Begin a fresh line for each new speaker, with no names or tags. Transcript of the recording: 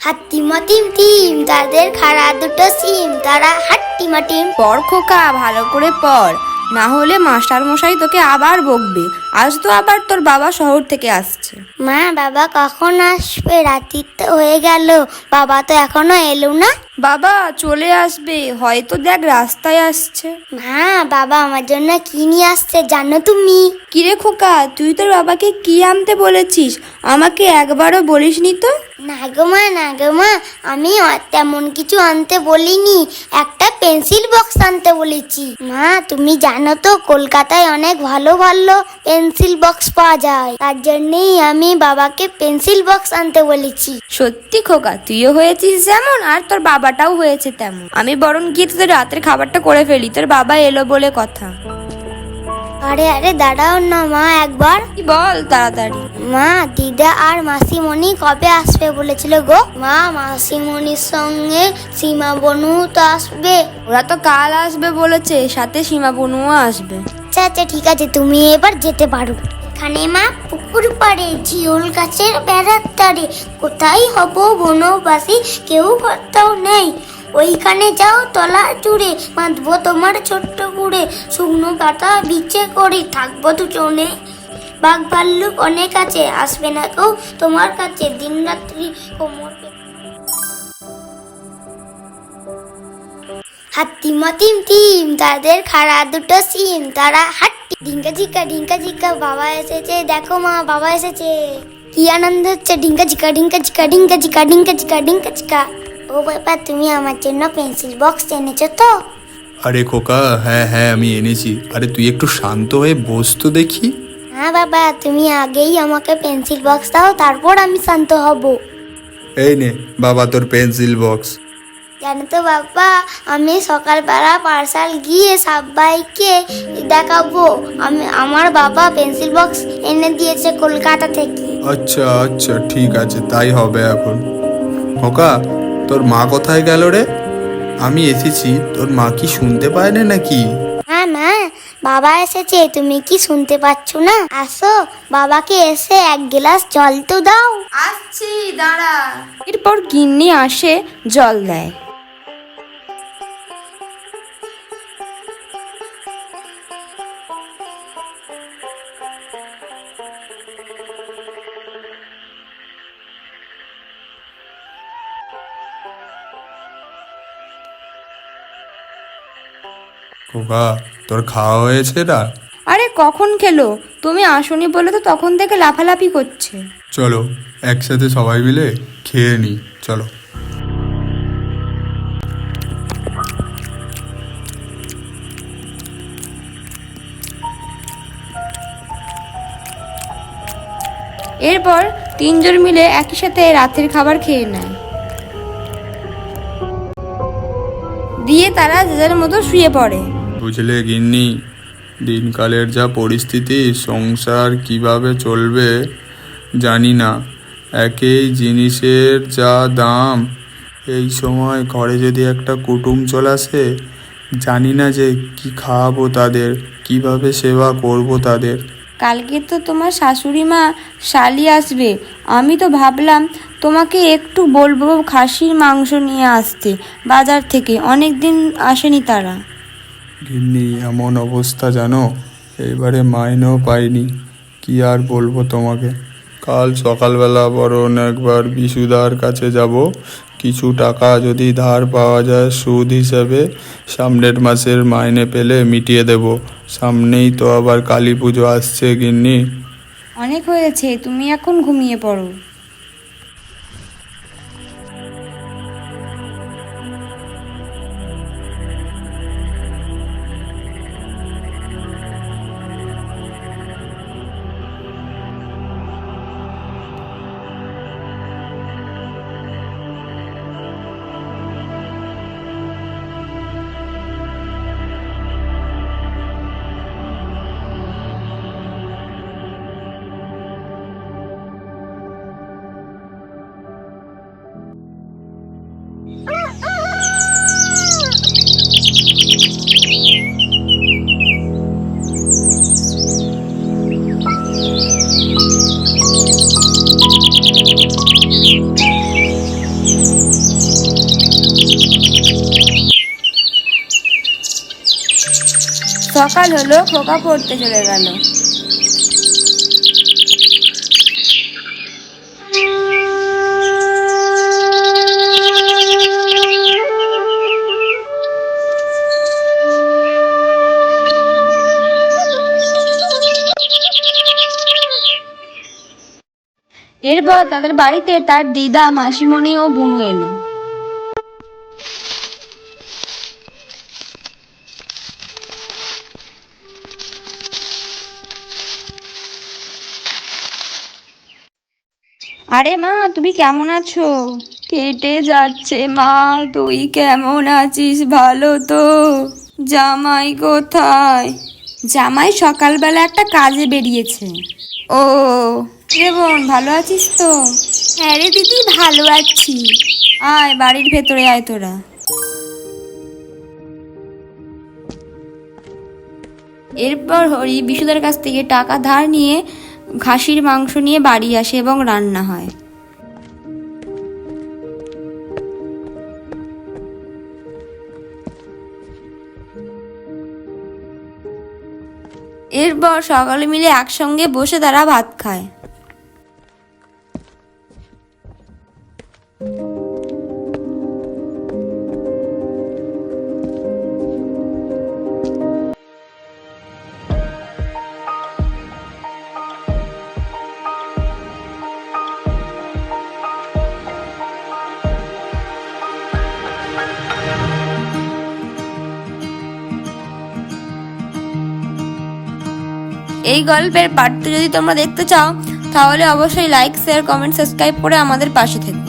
হাত্তিমা team team তাদের খাড়া দুটো সিম তারা হাট্টিমা টিম
পড় খোকা ভালো করে পড় না হলে মাস্টার মশাই তোকে আবার বকবে। আজ তো আবার তোর বাবা শহর থেকে আসছে।
মা বাবা কখন আসবে? রাত্রি তো হয়ে গেল। বাবা তো এখনও এলো না।
বাবা চলে আসবে। হয়তো দেখ রাস্তায় আসছে।
মা বাবা আমার জন্য কি নিয়ে আসছে জানো তুমি?
কিরে খোকা তুই তোর বাবাকে কি আনতে বলেছিস? আমাকে একবারও বলিসনি তো?
না গো মা না গো মা আমি তেমন কিছু আনতে বলিনি। একটা পেন্সিল বক্স আনতে বলেছি। মা তুমি জানো তো কলকাতায় অনেক ভালো ভালো পেন্সিল বক্স পাওয়া যায়। তার জন্যই আমি বাবাকে পেন্সিল বক্স আনতে বলেছি।
সত্যি খোকা তুইও হয়েছিস যেমন আর তোর বাবাটাও হয়েছে তেমন। আমি বরং গিয়ে তোদের রাতের খাবারটা করে ফেলি তোর বাবা এলো বলে কথা।
আরে আরে দাঁড়াও না মা একবার।
কি বল তাড়াতাড়ি?
মা দিদা আর মাসিমণি কবে আসবে বলেছিল গো? মা মাসিমণির সঙ্গে সীমা বনু তো আসবে।
ওরা তো কাল আসবে বলেছে সাথে সীমা বনুও আসবে।
আচ্ছা আচ্ছা ঠিক আছে তুমি এবার যেতে পারো। এখানে মা পুকুর পাড়ে জিওল গাছের বেড়ার তারে কোথায় হব বনবাসী? কেউ কর্তাও নেই। ওইখানে যাও তলা চুড়ে বাঁধবো তোমার ছোট্ট গুড়ে। শুকনো পাতা বিচে করে থাকব দুজনে। বাঘ ভাল্লুক অনেক আছে, আসবে না কেউ তোমার কাছে। দিন রাত্রি কোমর পেতে হাত্তিমা টিম টিম তাদের খাড়া দুটো সিম তারা হাট্টি ঢিঙ্কা ঝিকা ঢিঙ্কা ঝিকা বাবা এসেছে দেখো মা বাবা এসেছে। কি আনন্দ হচ্ছে? ঢিঙ্কা ঝিকা ঢিঙ্কা ঝিকা ঢিঙ্কা ঝিকা ঢিঙ্কা ঝিকা ঢিঙ্কা ঝিকা ও বাবা তুমি আমার জন্য পেন্সিল বক্স এনেছো তো?
আরে খোকা হ্যাঁ হ্যাঁ আমি এনেছি। আরে তুই একটু শান্ত হয়ে বস তো দেখি।
হ্যাঁ বাবা তুমি আগেই আমাকে পেন্সিল বক্স দাও তারপর আমি শান্ত হব।
এই নে বাবা তোর পেন্সিল বক্স।
জানো তো বাবা? আমি সকালবেলা পার্সাল গিয়ে সবাইকে দেখাবো। আমি আমার বাবা পেন্সিল বক্স এনে দিয়েছে কলকাতা থেকে।
আচ্ছা আচ্ছা ঠিক আছে তাই হবে এখন। খোকা তোর মা কোথায় গেল রে? আমি এসেছি তোর মা কি শুনতে পায় না নাকি?
হ্যাঁ মা বাবা এসেছে তুমি কি শুনতে পাচ্ছ না? আসো বাবাকে এসে এক গ্লাস জল তো দাও।
আসছি দাঁড়া। এরপর গিন্নি আসে জল দেয়।
খোকা তোর খাওয়া হয়েছে না
আরে কখন খেলো? তুমি আসনি বলে তো তখন থেকে লাফালাফি করছে।
চলো একসাথে সবাই মিলে খেয়ে নি চলো।
এরপর তিনজন মিলে একই সাথে রাতের খাবার খেয়ে নেয়। দিয়ে তারা যে যার মতো শুয়ে পড়ে।
বুঝলে গিন্নি? দিনকালের যা পরিস্থিতি, সংসার কীভাবে চলবে জানি না। একই জিনিসের যা দাম, এই সময় ঘরে যদি একটা কুটুম চলে আসে, জানি না যে কি খাওয়াবো তাদের, কীভাবে সেবা করব তাদের।
কালকে তো তোমার শাশুড়ি মা শালি আসবে। আমি তো ভাবলাম তোমাকে একটু বলব খাসির মাংস নিয়ে আসতে, বাজার থেকে। অনেক দিন আসেনি তারা।
গিন্নি, এমন অবস্থা জানো? এবারে মাইনেও পাইনি। কি আর বলব তোমাকে? কাল সকালবেলা বরং একবার বিশুদার কাছে যাব। কিছু টাকা যদি ধার পাওয়া যায় সুদ হিসেবে, সামনের মাসের মাইনে পেলে মিটিয়ে দেব। সামনেই তো আবার কালী পুজো আসছে গিন্নি।
অনেক হয়েছে তুমি এখন ঘুমিয়ে পড়ো। সকাল হলো, খোকা পড়তে চলে গেল। এরপর তাদের বাড়িতে তার দিদা, মাসিমণি ও বুনু এলো। আরে মা তুমি কেমন আছো? কেটে যাচ্ছে মা তুই কেমন আছিস ভালো তো? জামাই কোথায়? জামাই সকালবেলা একটা কাজে বেরিয়েছে। ও রে বোন ভালো আছিস তো? হ্যাঁ রে দিদি ভালো আছি। আয় বাড়ির ভেতরে আয় তোরা। এরপর হরি বিশুদের কাছ থেকে টাকা ধার নিয়ে খাসির মাংস নিয়ে বাড়ি আসে এবং রান্না হয়। এরপর সকলে মিলে একসঙ্গে বসে তারা ভাত খায়। এই গল্পের পার্ট যদি তোমরা দেখতে চাও, তাহলে অবশ্যই লাইক শেয়ার কমেন্ট সাবস্ক্রাইব করে আমাদের পাশে থেকো।